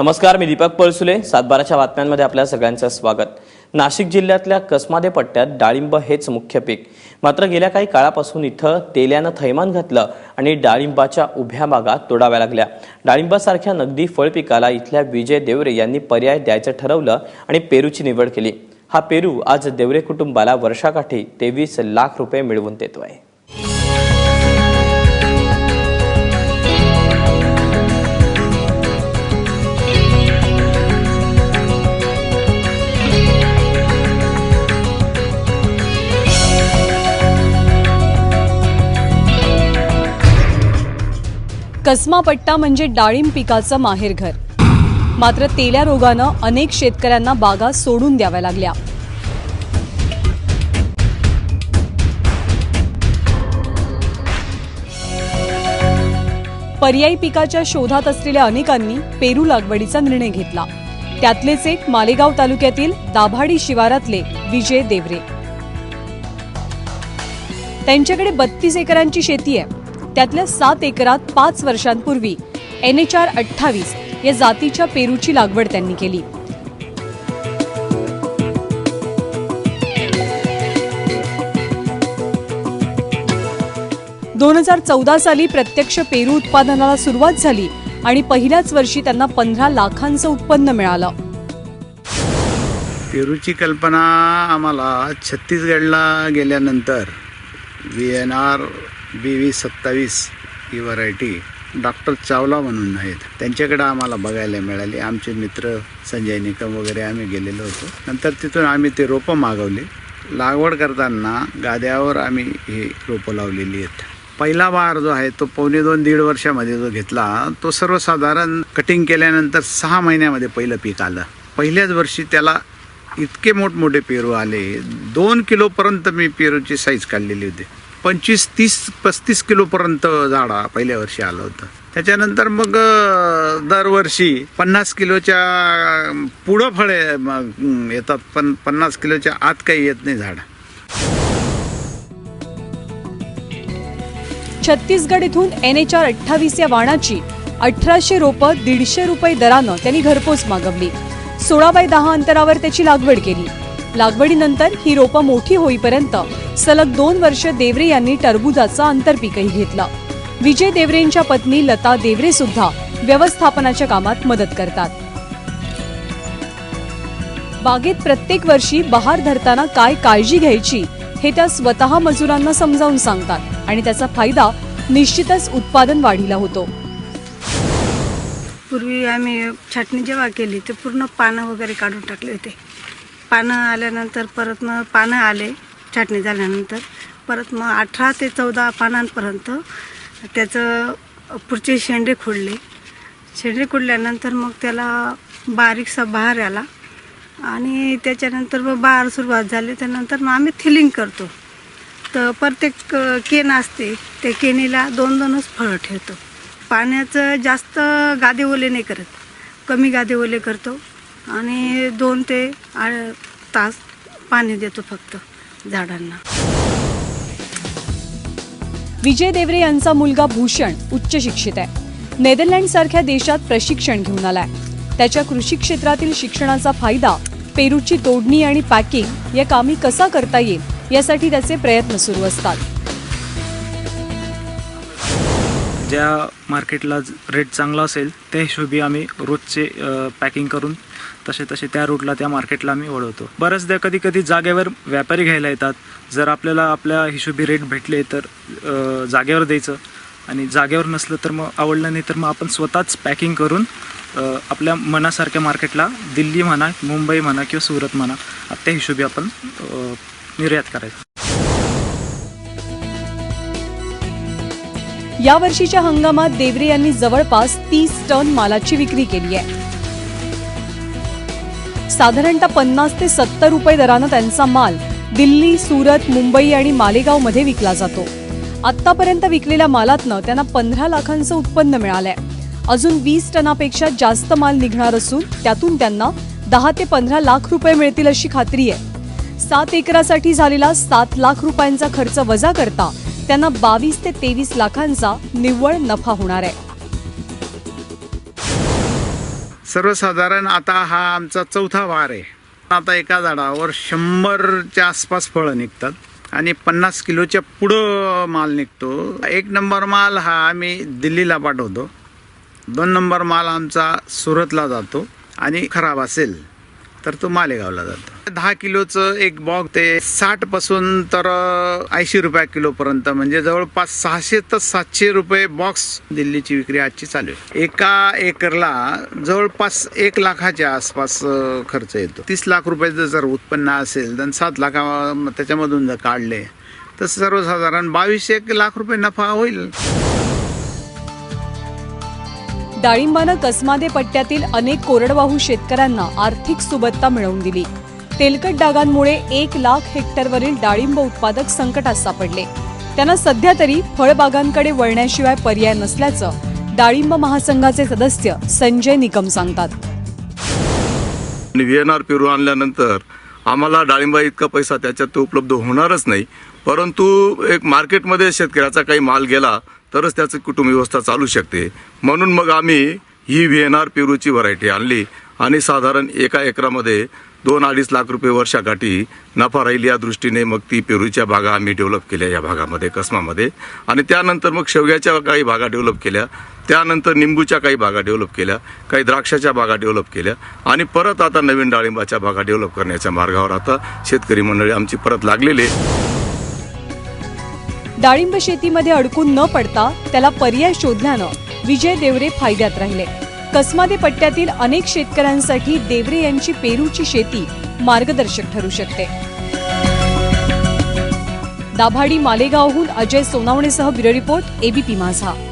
नमस्कार मी दीपक पळसुले. सातबाराच्या बातम्यांमध्ये आपल्या सगळ्यांचं स्वागत. नाशिक जिल्ह्यातल्या कसमादे पट्ट्यात डाळिंब हेच मुख्य पीक. मात्र गेल्या काही काळापासून इथं तेल्यानं थैमान घातलं आणि डाळिंबाच्या उभ्या बागा तोडाव्या लागल्या. डाळिंबासारख्या नगदी फळ पिकाला इथल्या विजय देवरे यांनी पर्याय द्यायचं ठरवलं आणि पेरूची निवड केली. हा पेरू आज देवरे कुटुंबाला वर्षाकाठी तेवीस लाख रुपये मिळवून देतो आहे. कसमापट्टा म्हणजे डाळिंब पिकाचं माहेरघर मात्र तेल्या रोगानं अनेक शेतकऱ्यांना बागा सोडून द्याव्या लागल्या. पर्यायी पिकाच्या शोधात असलेल्या अनेकांनी पेरू लागवडीचा निर्णय घेतला. त्यातलेच एक मालेगाव तालुक्यातील दाभाडी शिवारातले विजय देवरे. त्यांच्याकडे बत्तीस एकरांची शेती आहे. त्यातल्या सात एकरात पाच वर्षांपूर्वी एन एच आर अठ्ठावीस या जातीच्या पेरूची लागवड त्यांनी केली. दोन हजार चौदा साली प्रत्यक्ष पेरू उत्पादनाला सुरुवात झाली आणि पहिल्याच वर्षी त्यांना पंधरा लाखांचं उत्पन्न मिळालं. पेरूची कल्पना आम्हाला छत्तीसगडला गेल्यानंतर V N R B V सत्तावीस ही व्हरायटी डॉक्टर चावला म्हणून आहेत. त्यांच्याकडे आम्हाला बघायला मिळाली. आमचे मित्र संजय निकम वगैरे आम्ही गेलेलो होतो. नंतर तिथून आम्ही ते रोपं मागवली. लागवड करताना गाद्यावर आम्ही ही रोपं लावलेली आहेत. पहिला बार जो आहे तो पावणे दोन दीड वर्षामध्ये जो घेतला तो सर्वसाधारण कटिंग केल्यानंतर सहा महिन्यामध्ये पहिलं पीक आलं. पहिल्याच वर्षी त्याला इतके मोठमोठे पेरू आले. दोन किलोपर्यंत मी पेरूची साईज काढलेली होती. पंचवीस तीस पस्तीस किलोपर्यंत झाडा पहिल्या वर्षी आलं होतं. त्याच्यानंतर मग दरवर्षी पन्नास किलोच्या पुढं फळे येतात. पण पन्नास किलोच्या आत काही येत नाही झाड. छत्तीसगड इथून एन एच आर अठ्ठावीस या वाणाची अठराशे रोपं दीडशे रुपये दरानं त्यांनी घरपोच मागवली. सोळा बाय दहा अंतरावर त्याची लागवड केली. लागवडीनंतर ही रोपं मोठी होईपर्यंत सलग दोन वर्ष देवरे यांनी टरबुजाचं आंतरपीकही घेतलं. विजय देवरेंच्या पत्नी लता देवरे सुद्धा व्यवस्थापनाच्या कामात मदत करतात. बागेत प्रत्येक वर्षी बहार धरताना काय काळजी घ्यायची हे त्या स्वतः मजुरांना समजावून सांगतात आणि त्याचा फायदा निश्चितच उत्पादन वाढीला होतो. पूर्वी आम्ही छाटणी जेव्हा केली ते पूर्ण पानं वगैरे काढून टाकले होते. पानं आल्यानंतर परत मग पानं आले. छाटणी झाल्यानंतर परत मग अठरा ते चौदा पानांपर्यंत त्याचं पुढचे शेंडे खुडले. शेंडे खोडल्यानंतर मग त्याला बारीकसा बहार आला आणि त्याच्यानंतर मग बहार सुरुवात झाली. त्यानंतर मग आम्ही थिलिंग करतो. तर प्रत्येक केन असते त्या केनीला दोन दोनच फळं ठेवतो. पाण्याचं जास्त गादे ओले नाही करत कमी गादे ओले करतो आणि दोन ते आ- तास पाणी देतो फक्त. झाडांना. विजय देवरे यांचा मुलगा भूषण उच्च शिक्षित आहे. नेदरलँड सारख्या देशात प्रशिक्षण घेऊन आलाय. त्याच्या कृषी क्षेत्रातील शिक्षणाचा फायदा पेरूची तोडणी आणि पॅकिंग या कामी कसा करता येईल यासाठी त्याचे प्रयत्न सुरू असतात. ज्या मार्केटला रेट चांगला असेल त्या हिशोबी आम्ही रोजचे पॅकिंग करून तसे तसे त्या रूटला त्या मार्केटला आम्ही वळवतो. बऱ्याचदा कधी कधी जागेवर व्यापारी घ्यायला येतात. जर आपल्याला आपल्या हिशोबी रेट भेटले तर जागेवर द्यायचं. आणि जागेवर नसलं तर मग आवडलं नाही तर मग आपण स्वतःच पॅकिंग करून आपल्या मनासारख्या मार्केटला दिल्ली म्हणा मुंबई म्हणा किंवा सुरत म्हणा त्या हिशोबी आपण निर्यात करायचं. या वर्षीच्या हंगामात देवरे यांनी जवळपास तीस टन मालाची विक्री केली आहे. साधारणतः पन्नास ते सत्तर रुपये दरानं त्यांचा माल दिल्ली सुरत मुंबई आणि मालेगावमध्ये विकला जातो. आत्तापर्यंत विकलेल्या मालातनं त्यांना पंधरा लाखांचं उत्पन्न मिळालंय. अजून वीस टनापेक्षा जास्त माल निघणार असून त्यातून त्यांना दहा ते पंधरा लाख रुपये मिळतील अशी खात्री आहे. सात एकरासाठी झालेला सात लाख रुपयांचा खर्च वजा करता त्यांना बावीस ते तेवीस लाखांचा निव्वळ नफा होणार आहे. सर्वसाधारण आता हा आमचा चौथा वार आहे. आता एका झाडावर शंभरच्या आसपास फळं निघतात आणि पन्नास किलोच्या पुढं माल निघतो. एक नंबर माल हा आम्ही दिल्लीला पाठवतो. दोन नंबर माल आमचा सुरतला जातो आणि खराब असेल. तर तो मालेगावला जातो. दहा किलोचं एक बॉग ते साठपासून तर ऐंशी रुपया किलोपर्यंत म्हणजे जवळपास सहाशे तर सातशे रुपये बॉक्स दिल्लीची विक्री आजची चालू आहे. एका एकरला जवळपास एक लाखाच्या आसपास खर्च येतो. तीस लाख रुपयाचं जर उत्पन्न असेल तर सात लाखा त्याच्यामधून जर काढले तर सर्वसाधारण बावीस एक लाख रुपये नफा होईल. डाळिंबानं कसमादे पट्ट्यातील अनेक कोरडवाहू शेतकऱ्यांना आर्थिक सुबत्ता मिळवून दिली. तेलकट डागांमुळे एक लाख हेक्टरवरील डाळिंब उत्पादक संकटात सापडले. त्यांना सध्या तरी फळबागांकडे वळण्याशिवाय पर्याय नसल्याचं डाळिंब महासंघाचे सदस्य संजय निकम सांगतात. आणि व्ही एन आर पेरू आणल्यानंतर आम्हाला डाळिंबा इतका पैसा त्याच्यात तो उपलब्ध होणारच नाही. परंतु एक मार्केटमध्ये शेतकऱ्याचा काही माल गेला तरच त्याचं कुटुंब व्यवस्था चालू शकते. म्हणून मग आम्ही ही व्ही एन आर पेरूची व्हरायटी आणली आणि साधारण एका एकरामध्ये दोन अडीच लाख रुपये वर्षाकाठी नफा राहील या दृष्टीने मग ती पेरूच्या भागा आम्ही डेव्हलप केल्या या भागामध्ये कसमामध्ये. आणि त्यानंतर मग शेवग्याच्या काही भागा डेव्हलप केल्या त्यानंतर निंबूच्या काही भागा डेव्हलप केल्या काही द्राक्षाच्या भागा डेव्हलप केल्या आणि परत आता नवीन डाळिंबाच्या भागा डेव्हलप करण्याच्या मार्गावर आता शेतकरी मंडळी आमची परत लागलेली आहे. डाळिंब शेतीमध्ये अडकून न पडता त्याला पर्याय शोधल्यानं विजय देवरे फायद्यात राहिले. कसमादे पट्ट्यातील अनेक शेतकऱ्यांसाठी देवरे यांची पेरूची शेती मार्गदर्शक ठरू शकते. दाभाडी मालेगावहून अजय सोनावणेसह ब्युरो रिपोर्ट एबीपी माझा.